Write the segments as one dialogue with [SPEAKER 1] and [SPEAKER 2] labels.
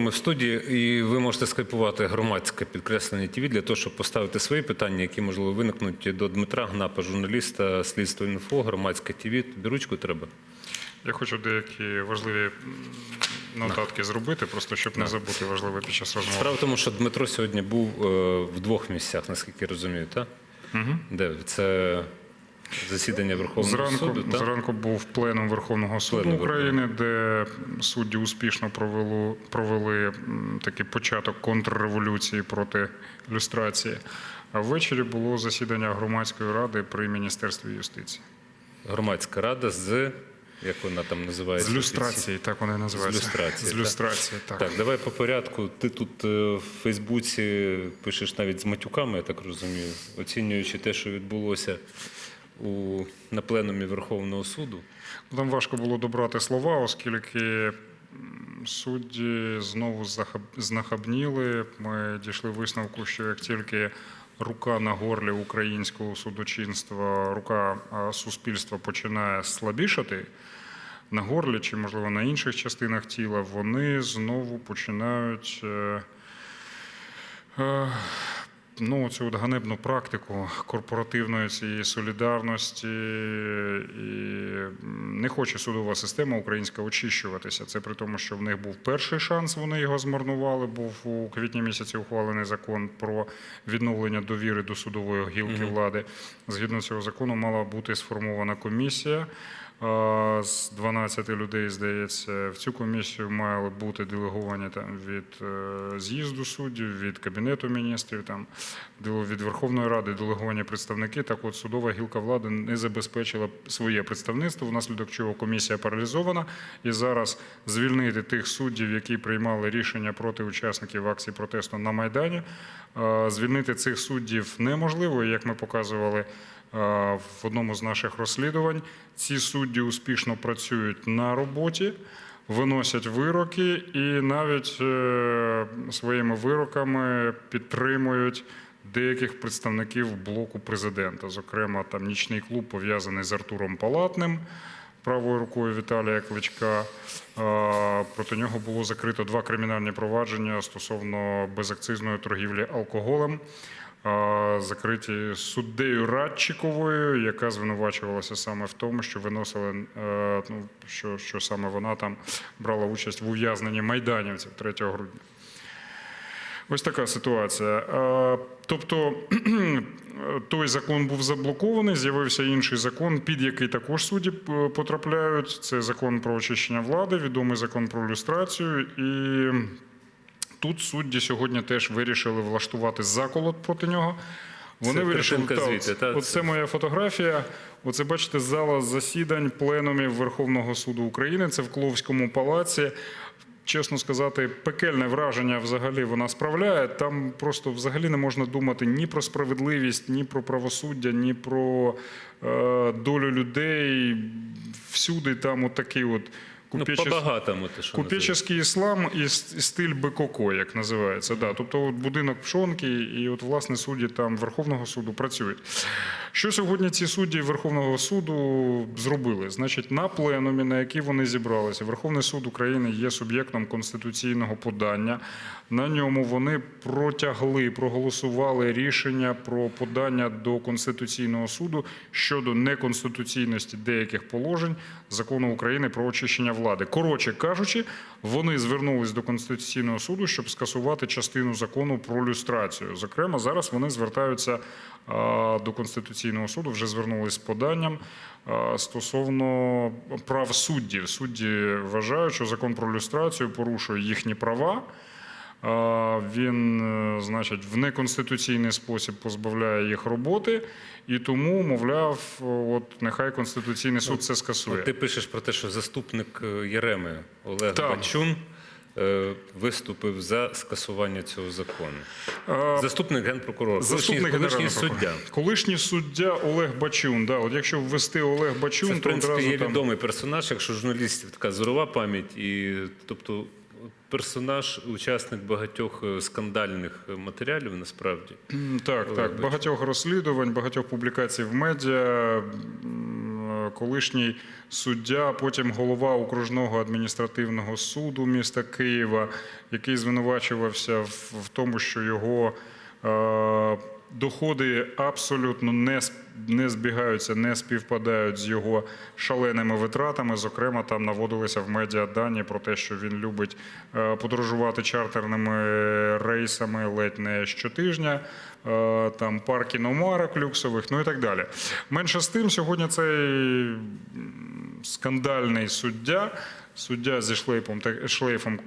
[SPEAKER 1] ми в студії, і ви можете скайпувати громадське підкреслення ТВ для того, щоб поставити свої питання, які можливо виникнуть до Дмитра Гнапа, журналіста слідства інфо, громадське ТВ. Тобі ручку треба.
[SPEAKER 2] Я хочу деякі важливі нотатки зробити, просто щоб не забути важливе під час розмови.
[SPEAKER 1] Справа в тому, що Дмитро сьогодні був е, в двох місцях, наскільки я розумію, так? Угу. Де це засідання Верховного
[SPEAKER 2] Зранку,
[SPEAKER 1] суду? так?
[SPEAKER 2] зранку був пленум Верховного суду
[SPEAKER 1] Пленум
[SPEAKER 2] України, де судді успішно провели, провели такий початок контрреволюції проти люстрації. А ввечері було засідання громадської ради при Міністерстві юстиції.
[SPEAKER 1] Громадська рада з як вона там називається?
[SPEAKER 2] З люстрації, так вони називаються.
[SPEAKER 1] З люстрації,
[SPEAKER 2] З люстрації, так.
[SPEAKER 1] Так, давай по порядку. Ти тут е, в Фейсбуці пишеш навіть з матюками, я так розумію, оцінюючи те, що відбулося у, на пленумі Верховного суду.
[SPEAKER 2] Там важко було добрати слова, оскільки судді знову знахабніли. Ми дійшли висновку, що як тільки рука на горлі українського судочинства, рука суспільства починає слабішати на горлі чи, можливо, на інших частинах тіла, вони знову починають. е, е, ну, цю от ганебну практику корпоративної цієї солідарності і не хоче судова система українська очищуватися. Це при тому, що в них був перший шанс, вони його змарнували. Був у квітні місяці ухвалений закон про відновлення довіри до судової гілки влади. Згідно цього закону, мала бути сформована комісія. З 12 людей, здається, в цю комісію мали бути делеговані там від е, з'їзду суддів, від кабінету міністрів, там від Верховної Ради делеговані представники. Так, от судова гілка влади не забезпечила своє представництво, внаслідок чого комісія паралізована. І зараз звільнити тих суддів, які приймали рішення проти учасників акції протесту на майдані. Звільнити цих суддів неможливо, як ми показували. Е, в одному з наших розслідувань. Ці судді успішно працюють на роботі, виносять вироки і навіть е, своїми вироками підтримують деяких представників блоку президента. Зокрема, там нічний клуб пов'язаний з Артуром Палатним. Правою рукою Віталія Кличка Е, проти нього було закрито два кримінальні провадження стосовно безакцизної торгівлі алкоголем закриті суддею Радчиковою, яка звинувачувалася саме в тому, що виносила е, ну, що, що саме вона там брала участь в ув'язненні майданівців 3 грудня. Ось така ситуація. Тобто той закон був заблокований, з'явився інший закон, під який також судді потрапляють. Це закон про очищення влади, відомий закон про люстрацію. І Тут судді сьогодні теж вирішили влаштувати заколот проти нього. Вони
[SPEAKER 1] Це
[SPEAKER 2] вирішили та,
[SPEAKER 1] звідти, та?
[SPEAKER 2] Оце моя фотографія. Оце бачите, зала засідань пленумів Верховного суду України. Це в Кловському палаці. Чесно сказати, пекельне враження взагалі вона справляє. Там просто взагалі не можна думати ні про справедливість, ні про правосуддя, ні про е, долю людей. Всюди там от
[SPEAKER 1] Ну,
[SPEAKER 2] купечес-
[SPEAKER 1] по-багатому те, що.
[SPEAKER 2] Купеческий іслам і стиль Бекоко, як називається. Да. Тобто от будинок пшонки, і от власне судді там Верховного суду працюють. Що сьогодні ці судді Верховного суду зробили? Значить, на пленумі, на який вони зібралися, Верховний суд України є суб'єктом конституційного подання. На ньому вони протягли, проголосували рішення про подання до Конституційного суду щодо неконституційності деяких положень закону України про очищення влади. Коротше кажучи, вони звернулись до Конституційного суду, щоб скасувати частину закону про люстрацію. Зокрема, зараз вони звертаються до Конституційного суду, вже звернулись з поданням стосовно прав суддів. Судді вважають, що закон про люстрацію порушує їхні права. Він, е, значить, в неконституційний спосіб позбавляє їх роботи, і тому, мовляв, от нехай Конституційний суд це скасує.
[SPEAKER 1] Ти пишеш про те, що заступник е, Єреми Олег
[SPEAKER 2] Так.
[SPEAKER 1] Бачун е, виступив за скасування цього закону.
[SPEAKER 2] А,
[SPEAKER 1] Заступник генпрокурора,
[SPEAKER 2] Заступник
[SPEAKER 1] колишній, колишній суддя.
[SPEAKER 2] Колишній суддя Олег Бачун. Да, от якщо ввести Олег Бачун,
[SPEAKER 1] Це, в
[SPEAKER 2] то
[SPEAKER 1] принципі,
[SPEAKER 2] одразу
[SPEAKER 1] є
[SPEAKER 2] там...
[SPEAKER 1] відомий персонаж, якщо журналістів така зорова пам'ять, і тобто персонаж, учасник багатьох е, скандальних е, матеріалів, насправді.
[SPEAKER 2] Так, так. Багатьох розслідувань, багатьох публікацій в медіа. Колишній суддя, потім голова окружного адміністративного суду міста Києва, який звинувачувався в, тому, що його е, доходи абсолютно не, не збігаються, не співпадають з його шаленими витратами. Зокрема, там наводилися в медіа дані про те, що він любить е, подорожувати чартерними рейсами ледь не щотижня, е, там парки номарок люксових, ну і так далі. Менше з тим, сьогодні цей скандальний суддя. Суддя зі шлейфом, шлейфом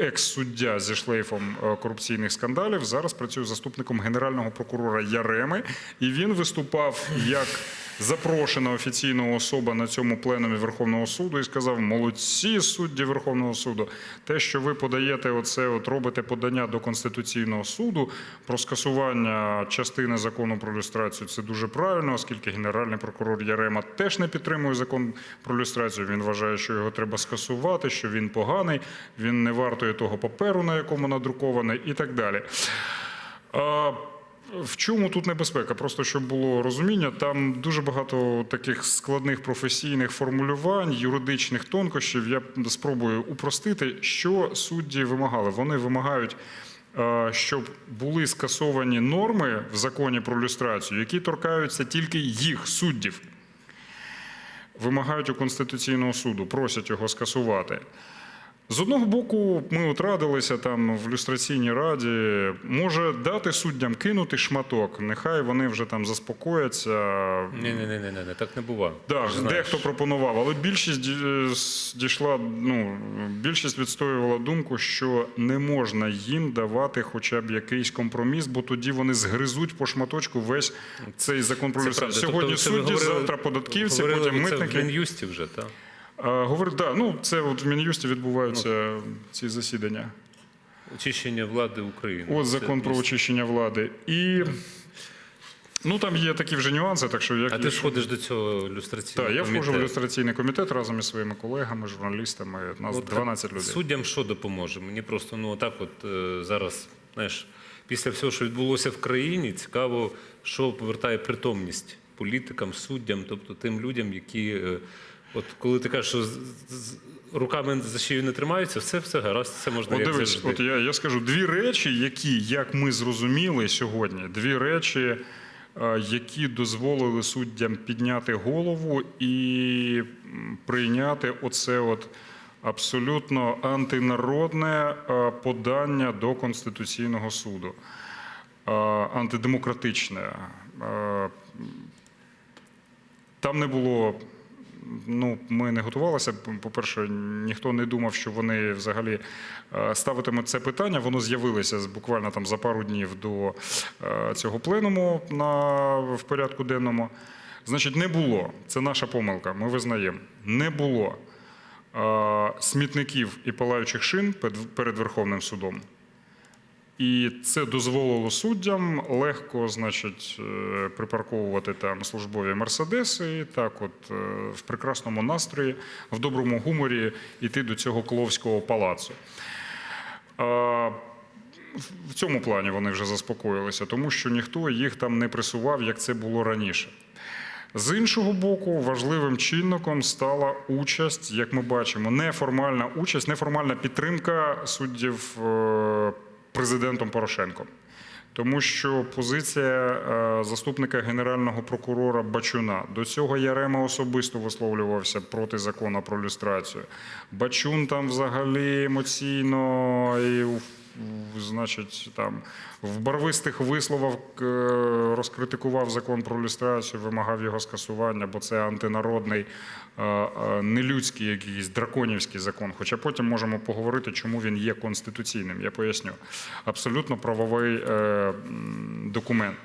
[SPEAKER 2] екс-суддя зі шлейфом е, корупційних скандалів зараз працює заступником генерального прокурора Яреми, і він виступав як запрошена офіційна особа на цьому пленумі Верховного суду і сказав: молодці судді Верховного суду, те, що ви подаєте, оце от робите подання до Конституційного суду про скасування частини закону про люстрацію, це дуже правильно, оскільки генеральний прокурор Ярема теж не підтримує закон про люстрацію. Він вважає, що його треба скасувати, що він поганий, він не вартує того паперу, на якому надрукований, і так далі. В чому тут небезпека? Просто щоб було розуміння, там дуже багато таких складних професійних формулювань, юридичних тонкощів. Я спробую упростити, що судді вимагали. Вони вимагають, е, щоб були скасовані норми в законі про люстрацію, які торкаються тільки їх суддів. Вимагають у Конституційного суду, просять його скасувати. З одного боку, ми от радилися там в люстраційній раді. Може дати суддям кинути шматок, нехай вони вже там заспокояться.
[SPEAKER 1] Ні, ні, ні, ні, ні, так не буває.
[SPEAKER 2] Да, дехто пропонував, але більшість дійшла. Ну більшість відстоювала думку, що не можна їм давати хоча б якийсь компроміс, бо тоді вони згризуть по шматочку весь цей закон про
[SPEAKER 1] Це
[SPEAKER 2] люстрацію. Сьогодні
[SPEAKER 1] Тобто
[SPEAKER 2] судді,
[SPEAKER 1] говорили-
[SPEAKER 2] завтра податківці,
[SPEAKER 1] говорили
[SPEAKER 2] потім
[SPEAKER 1] ви це
[SPEAKER 2] митники.
[SPEAKER 1] в Мін'юсті вже, так?
[SPEAKER 2] Говорить, да, ну це от в Мін'юсті відбуваються ці засідання.
[SPEAKER 1] Очищення влади України.
[SPEAKER 2] От
[SPEAKER 1] Це
[SPEAKER 2] закон про очищення влади. І ну там є такі вже нюанси, так що як
[SPEAKER 1] А ти ж ходиш до цього люстраційного
[SPEAKER 2] Так, я входжу в люстраційний комітет разом із своїми колегами, журналістами. Нас
[SPEAKER 1] От,
[SPEAKER 2] 12 людей.
[SPEAKER 1] Суддям що допоможе? Мені просто ну отак, от е, зараз, знаєш, після всього, що відбулося в країні, цікаво, що повертає притомність політикам, суддям, тобто тим людям, які, е, от коли ти кажеш, що з, з- руками за шию не тримаються, все, все гаразд, все можна
[SPEAKER 2] От
[SPEAKER 1] як
[SPEAKER 2] дивись,
[SPEAKER 1] завжди.
[SPEAKER 2] от я, я скажу дві речі, які, як ми зрозуміли сьогодні, дві речі, е, які дозволили суддям підняти голову і м, прийняти оце от абсолютно антинародне е, подання до Конституційного суду. Е, Антидемократичне. Е, Там не було. Ну, ми не готувалися. По-перше, ніхто не думав, що вони взагалі е, ставитимуть це питання. Воно з'явилося буквально там за пару днів до е, цього пленуму на, в порядку денному. Значить, не було. Це наша помилка. Ми визнаємо. Не було е, смітників і палаючих шин перед Верховним судом. І це дозволило суддям легко, значить, е, припарковувати там службові мерседеси, так, от е, в прекрасному настрої, в доброму гуморі йти до цього Кловського палацу. В- цьому плані вони вже заспокоїлися, тому що ніхто їх там не пресував, як це було раніше. З іншого боку, важливим чинником стала участь, як ми бачимо, неформальна участь, неформальна підтримка суддів е, президентом Порошенком. Тому що позиція е, заступника генерального прокурора Бачуна до цього Ярема особисто висловлювався проти закону про люстрацію. Бачун там взагалі емоційно і значить там в барвистих висловах е, розкритикував закон про люстрацію, вимагав його скасування, бо це антинародний, е, е, нелюдський якийсь драконівський закон. Хоча потім можемо поговорити, чому він є конституційним. Я поясню. Абсолютно правовий документ.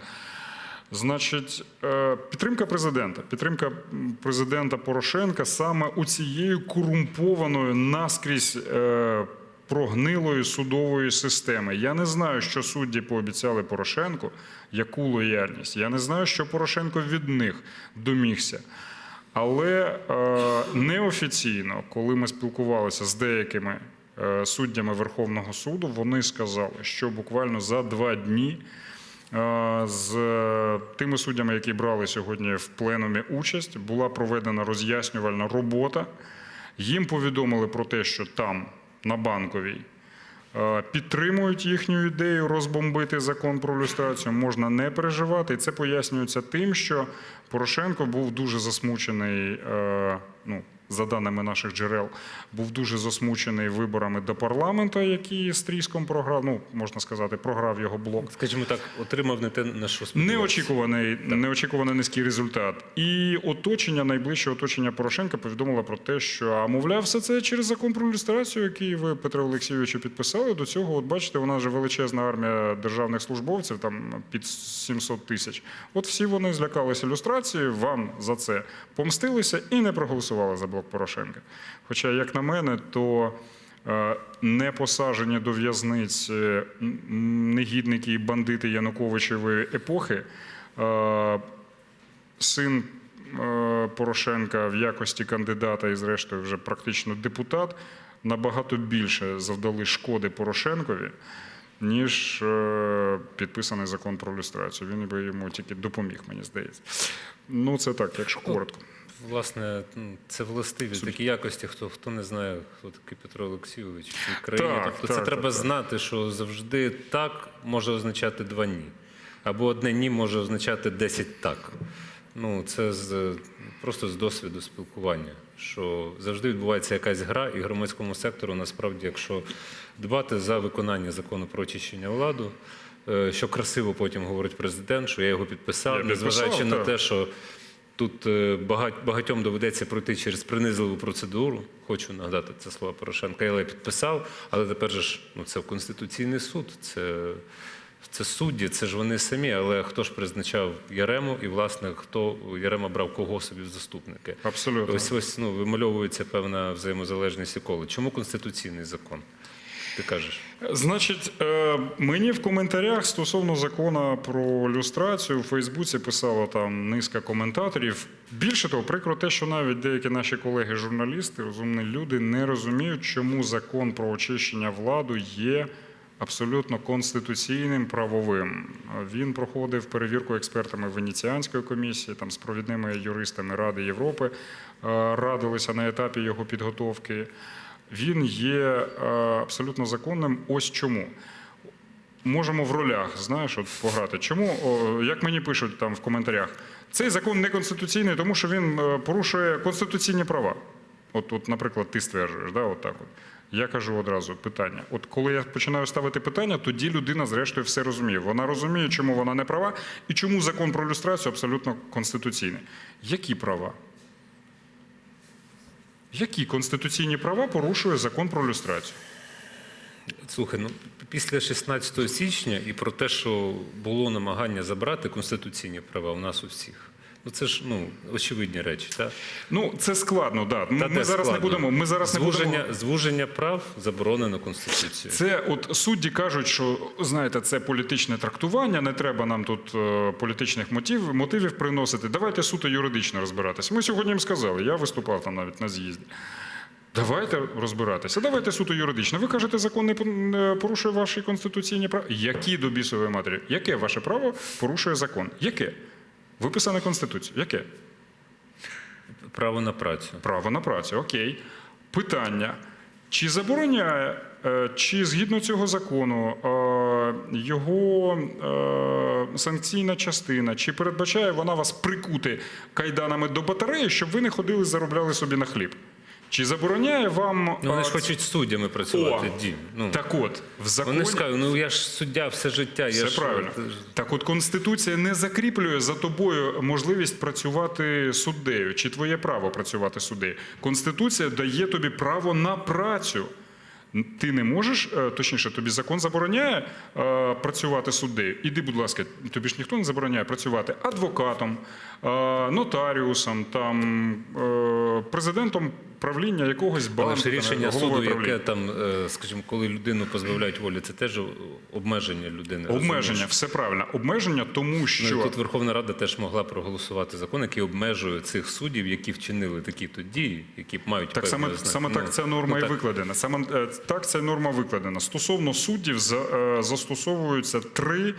[SPEAKER 2] Значить, підтримка президента. Підтримка президента Порошенка саме у цією корумпованою наскрізь прогнилої судової системи. Я не знаю, що судді пообіцяли Порошенку, яку лояльність. Я не знаю, що Порошенко від них домігся. Але е, неофіційно, коли ми спілкувалися з деякими е, суддями Верховного суду, вони сказали, що буквально за два дні Е, З тими суддями, які брали сьогодні в пленумі участь, була проведена роз'яснювальна робота. Їм повідомили про те, що там, на банковій, е, підтримують їхню ідею розбомбити закон про люстрацію. Можна не переживати. І це пояснюється тим, що Порошенко був дуже засмучений. е, Ну, за даними наших джерел, був дуже засмучений виборами до парламенту, які з тріском програв. Ну можна сказати, програв його блок.
[SPEAKER 1] Скажімо так, отримав не те, на що сподівався.
[SPEAKER 2] Неочікуваний, неочікуваний низький результат. І оточення, найближче оточення Порошенка повідомило про те, що а мовляв, все це через закон про люстрацію, який ви, Петро Олексійовичу, підписали. До цього, от бачите, у нас же величезна армія державних службовців, там під 700 тисяч. От всі вони злякалися люстрації, вам за це помстилися і не проголосували за блок Порошенка. Хоча, як на мене, то е, не посажені до в'язниць е, негідники і бандити Януковичевої епохи. е, Син Порошенка в якості кандидата і, зрештою, вже практично депутат, набагато більше завдали шкоди Порошенкові, ніж підписаний закон про люстрацію. Він би йому тільки допоміг, мені здається. Ну, це так, якщо коротко.
[SPEAKER 1] Власне, ну, це властиві такі якості, хто, хто не знає, хто такий Петро Олексійович в цій країні.
[SPEAKER 2] Так,
[SPEAKER 1] тобто
[SPEAKER 2] так,
[SPEAKER 1] це треба
[SPEAKER 2] так, так.
[SPEAKER 1] знати, що завжди так може означати два ні. Або одне ні може означати 10 так. Ну, це з, просто з досвіду спілкування, що завжди відбувається якась гра, і громадському сектору насправді, якщо дбати за виконання закону про очищення владу, е, що красиво потім говорить президент, що я його підписав,
[SPEAKER 2] Я підписав,
[SPEAKER 1] на
[SPEAKER 2] так.
[SPEAKER 1] те, що тут е, багатьом доведеться пройти через принизливу процедуру. Хочу нагадати це слова Порошенка. Я підписав, але тепер ж ну, це Конституційний суд, це, це судді, це ж вони самі. Але хто ж призначав Ярему і, власне, хто Ярема брав кого собі в заступники?
[SPEAKER 2] Абсолютно.
[SPEAKER 1] Ось ось ну, вимальовується певна взаємозалежність і коло. Чому конституційний закон? Ти кажеш?
[SPEAKER 2] Значить, е, мені в коментарях стосовно закону про люстрацію у Фейсбуці писало там низка коментаторів. Більше того, прикро те, що навіть деякі наші колеги-журналісти, розумні люди, не розуміють, чому закон про очищення влади є абсолютно конституційним правовим. Він проходив перевірку експертами Венеціанської комісії, там з провідними юристами Ради Європи, е, радилися на етапі його підготовки. Він є е, абсолютно законним. Ось чому. Можемо в ролях, знаєш, от пограти. Чому, як мені пишуть там в коментарях, цей закон не конституційний, тому що він е, порушує конституційні права. От, от, наприклад, ти стверджуєш, да, от так от. Я кажу одразу питання. От коли я починаю ставити питання, тоді людина, зрештою, все розуміє. Вона розуміє, чому вона не права і чому закон про люстрацію абсолютно конституційний. Які права? Які конституційні права порушує закон про люстрацію?
[SPEAKER 1] Слухай, ну після 16 січня і про те, що було намагання забрати конституційні права у нас у всіх. Ну це ж ну очевидні речі, так?
[SPEAKER 2] Ну, це складно, да.
[SPEAKER 1] Та
[SPEAKER 2] Ми зараз не будемо. Ми зараз не
[SPEAKER 1] звуження,
[SPEAKER 2] будемо.
[SPEAKER 1] звуження прав заборонено Конституцією.
[SPEAKER 2] Це от судді кажуть, що знаєте, це політичне трактування. Не треба нам тут е, політичних мотив, мотивів приносити. Давайте суто юридично розбиратися. Ми сьогодні їм сказали. Я виступав там навіть на з'їзді. Давайте розбиратися. Давайте суто юридично. Ви кажете, закон не не порушує ваші конституційні права. Які до бісової матері? Яке ваше право порушує закон? Яке? Виписане Конституцією. Яке?
[SPEAKER 1] Право на працю.
[SPEAKER 2] Право на працю, окей. Питання. Чи забороняє, е, чи згідно цього закону е, його е, санкційна частина, чи передбачає вона вас прикути кайданами до батареї, щоб ви не ходили заробляли собі на хліб? Чи забороняє вам.
[SPEAKER 1] Ну вони ж хочуть суддями працювати.
[SPEAKER 2] О,
[SPEAKER 1] Дім. Ну
[SPEAKER 2] Так от, в законі.
[SPEAKER 1] вони ж скажуть, ну я ж суддя все життя. Я
[SPEAKER 2] Все
[SPEAKER 1] ж,
[SPEAKER 2] правильно. Так от Конституція не закріплює за тобою можливість працювати суддею чи твоє право працювати суддею. Конституція дає тобі право на працю. Ти не можеш, е, точніше, тобі закон забороняє е, працювати суддею. Іди, будь ласка, тобі ж ніхто не забороняє працювати адвокатом, е, нотаріусом, там, президентом правління якогось банку.
[SPEAKER 1] Але ж рішення суду,
[SPEAKER 2] правління.
[SPEAKER 1] яке там, скажімо, коли людину позбавляють волі, це теж обмеження людини.
[SPEAKER 2] Обмеження,
[SPEAKER 1] розумієш?
[SPEAKER 2] все правильно. Обмеження, тому
[SPEAKER 1] Ну,
[SPEAKER 2] що
[SPEAKER 1] і тут Верховна Рада теж могла проголосувати закон, який обмежує цих суддів, які вчинили такі-то дії, які мають
[SPEAKER 2] Так
[SPEAKER 1] певні
[SPEAKER 2] саме,
[SPEAKER 1] ознаки.
[SPEAKER 2] саме
[SPEAKER 1] Ну,
[SPEAKER 2] так ця норма
[SPEAKER 1] ну,
[SPEAKER 2] і викладена. Саме так ця норма викладена. Стосовно суддів е, застосовуються три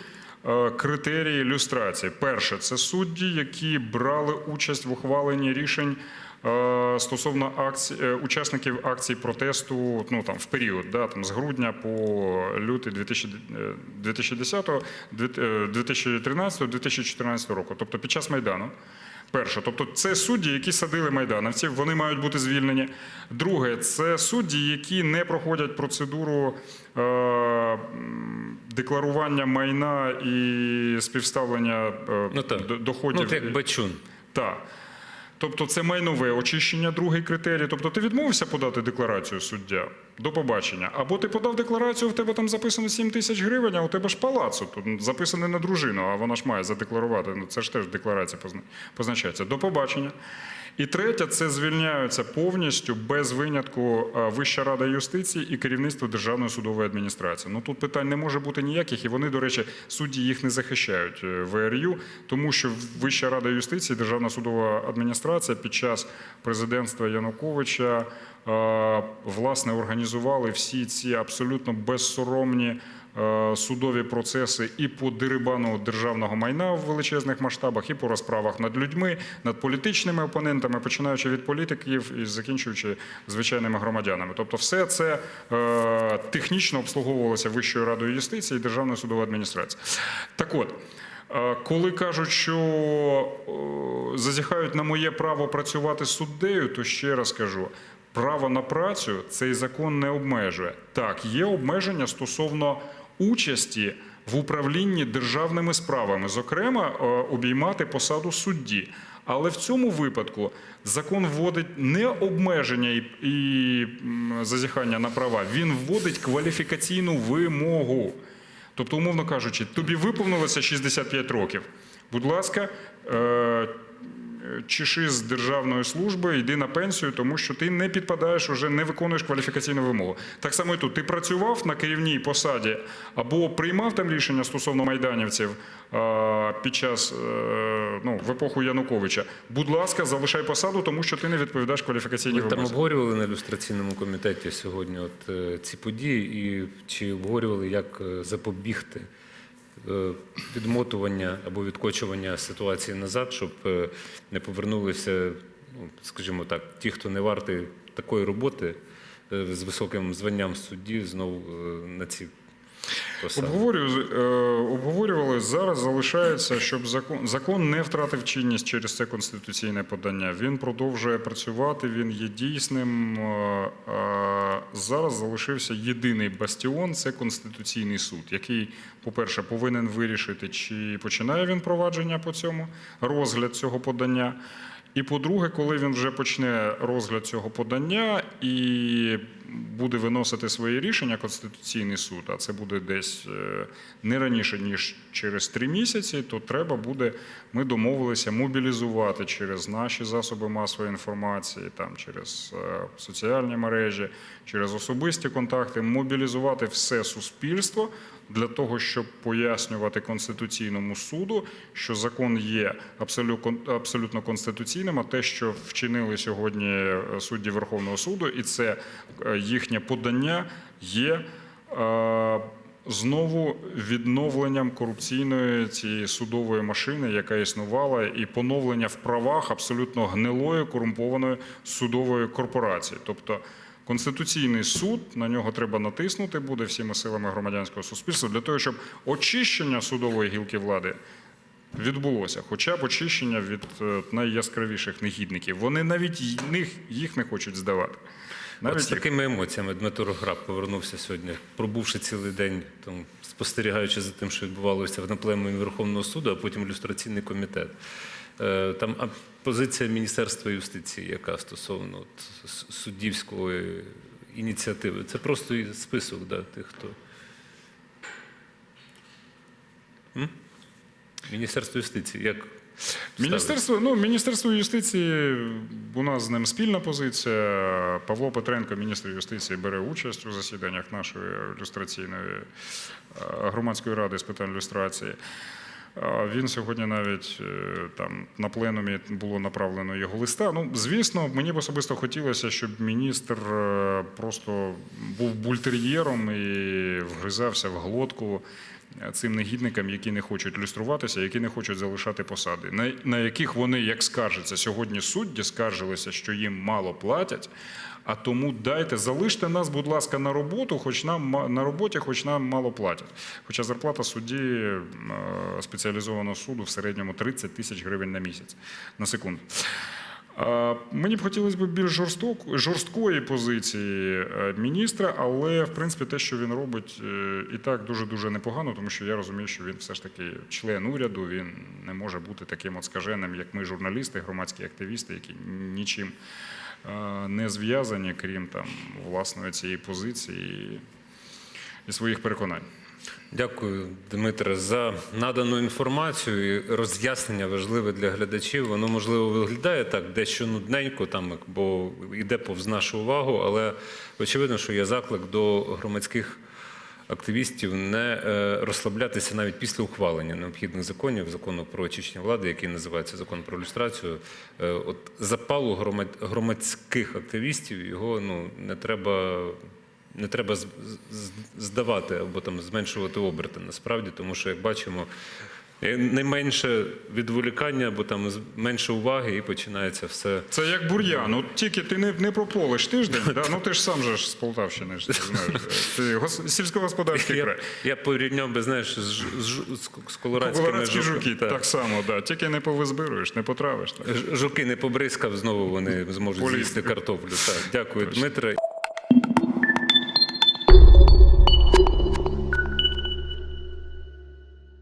[SPEAKER 2] е, критерії люстрації. Перше, це судді, які брали участь в ухваленні рішень е, стосовно акцій, учасників акцій протесту ну, там, в період да, там, з грудня по лютий 2000, е, 2010, 2013, 2014 року, тобто під час Майдану. Перше, тобто це судді, які садили майдановців, вони мають бути звільнені. Друге, це судді, які не проходять процедуру е, декларування майна і співставлення е,
[SPEAKER 1] Ну так.
[SPEAKER 2] доходів.
[SPEAKER 1] Ну, от як бачун.
[SPEAKER 2] Так. Тобто це майнове очищення, другий критерій. Тобто ти відмовився подати декларацію суддя до побачення. Або ти подав декларацію, в тебе там записано 7 тисяч гривень, а у тебе ж палацу. Тут записане на дружину, а вона ж має задекларувати. Ну це ж теж декларація позна- позначається. До побачення. І третє, це звільняються повністю без винятку Вища рада юстиції і керівництво Державної судової адміністрації. Ну тут питань не може бути ніяких, і вони, до речі, судді їх не захищають е, ВРЮ, тому що Вища рада юстиції, Державна судова адміністрація під час президентства Януковича власне організували всі ці абсолютно безсоромні. е, Судові процеси і по дерибану державного майна в величезних масштабах, і по розправах над людьми, над політичними опонентами, починаючи від політиків і закінчуючи звичайними громадянами. Тобто, все це е, технічно обслуговувалося Вищою радою юстиції і Державною судовою адміністрацією. Так от. Е, Коли кажуть, що зазіхають на моє право працювати суддею, то ще раз кажу: право на працю цей закон не обмежує. Так, є обмеження стосовно участі в управлінні державними справами, зокрема, е, обіймати посаду судді. Але в цьому випадку закон вводить не обмеження і, зазіхання на права, він вводить кваліфікаційну вимогу. Тобто, умовно кажучи, тобі виповнилося 65 років. Будь ласка, е, чеши з державної служби, йди на пенсію, тому що ти не підпадаєш уже, не виконуєш кваліфікаційну вимогу. Так само і тут. Ти працював на керівній посаді або приймав там рішення стосовно майданівців під час е, ну, в епоху Януковича. Будь ласка, залишай посаду, тому що ти не відповідаєш кваліфікаційній
[SPEAKER 1] Ми там обговорювали на люстраційному комітеті сьогодні от, е, ці події, і чи обговорювали, як е, запобігти е, відмотування або відкочування ситуації назад, щоб е, не повернулися, ну, скажімо так, ті, хто не вартий такої роботи е, з високим званням судді, знову е, на ці
[SPEAKER 2] е, обговорювали зараз. Залишається, щоб закон закон не втратив чинність через це конституційне подання. Він продовжує працювати. Він є дійсним. Е, е, Зараз залишився єдиний бастіон це конституційний суд, який, по-перше, повинен вирішити, чи починає він провадження по цьому розгляд цього подання. І по-друге, коли він вже почне розгляд цього подання і буде виносити свої рішення Конституційний суд, а це буде десь е, не раніше ніж через три місяці, то треба буде. Ми домовилися мобілізувати через наші засоби масової інформації, там через е, соціальні мережі, через особисті контакти, мобілізувати все суспільство для того, щоб пояснювати Конституційному суду, що закон є абсолютно, конституційним, а те, що вчинили сьогодні е, судді Верховного суду, і це їхнє подання є. е, Знову відновленням корупційної цієї судової машини, яка існувала, і поновлення в правах абсолютно гнилої корумпованої судової корпорації. Тобто Конституційний суд на нього треба натиснути буде всіма силами громадянського суспільства для того, щоб очищення судової гілки влади відбулося, хоча б очищення від е, найяскравіших негідників. Вони навіть їх не хочуть здавати.
[SPEAKER 1] От
[SPEAKER 2] Навіть
[SPEAKER 1] з такими емоціями Дмитро Граб повернувся сьогодні, пробувши цілий день, там, спостерігаючи за тим, що відбувалося в наплемені Верховного суду, а потім люстраційний комітет. Е, Там а позиція Міністерства юстиції, яка стосовно от, суддівської ініціативи. Це просто список да, тих, хто. М? Міністерство юстиції, як?
[SPEAKER 2] Міністерство, ну, Міністерство юстиції, у нас з ним спільна позиція. Павло Петренко, міністр юстиції, бере участь у засіданнях нашої люстраційної е, громадської ради з питань люстрації. Він сьогодні навіть е, там на пленумі було направлено його листа. Ну, звісно, мені б особисто хотілося, щоб міністр е, просто був бультер'єром і вгризався в глотку цим негідникам, які не хочуть люструватися, які не хочуть залишати посади, на, на яких вони, як скаржаться сьогодні, судді скаржилися, що їм мало платять. А тому дайте, залиште нас, будь ласка, на роботу, хоч нам на роботі, хоч нам мало платять. Хоча зарплата судді е, спеціалізованого суду в середньому 30 тисяч гривень на місяць на секунду. Мені б хотілося б більш жорсткої позиції е, міністра, але в принципі те, що він робить, е, і так дуже дуже непогано, тому що я розумію, що він все ж таки член уряду. Він не може бути таким от скаженим, як ми, журналісти, громадські активісти, які нічим е, не зв'язані, крім там власної цієї позиції і своїх переконань.
[SPEAKER 1] Дякую, Дмитре, за надану інформацію і роз'яснення важливе для глядачів. Воно можливо виглядає так дещо нудненько, там бо йде повз нашу увагу, але очевидно, що є заклик до громадських активістів не е, розслаблятися навіть після ухвалення необхідних законів, закону про очищення влади, який називається закон про люстрацію. Е, От запалу громадських активістів його ну не треба не треба здавати або там зменшувати оберти насправді, тому що як бачимо. е, Найменше відволікання, або там менше уваги, і починається все.
[SPEAKER 2] Це як бур'ян. От тільки ти не, не прополиш тиждень, да? ну ти ж сам же ж з Полтавщини, ж, ти знаєш. Ти гос- сільськогосподарський
[SPEAKER 1] Я,
[SPEAKER 2] край.
[SPEAKER 1] я порівняв би, знаєш, з, з, з, з колорадськими
[SPEAKER 2] Колорадські
[SPEAKER 1] жуки- так.
[SPEAKER 2] так само, да. тільки не повизбируєш, не потравиш. Так.
[SPEAKER 1] Жуки не побризкав, знову вони зможуть
[SPEAKER 2] Полізли.
[SPEAKER 1] з'їсти картоплю. Так, дякую, Дмитре.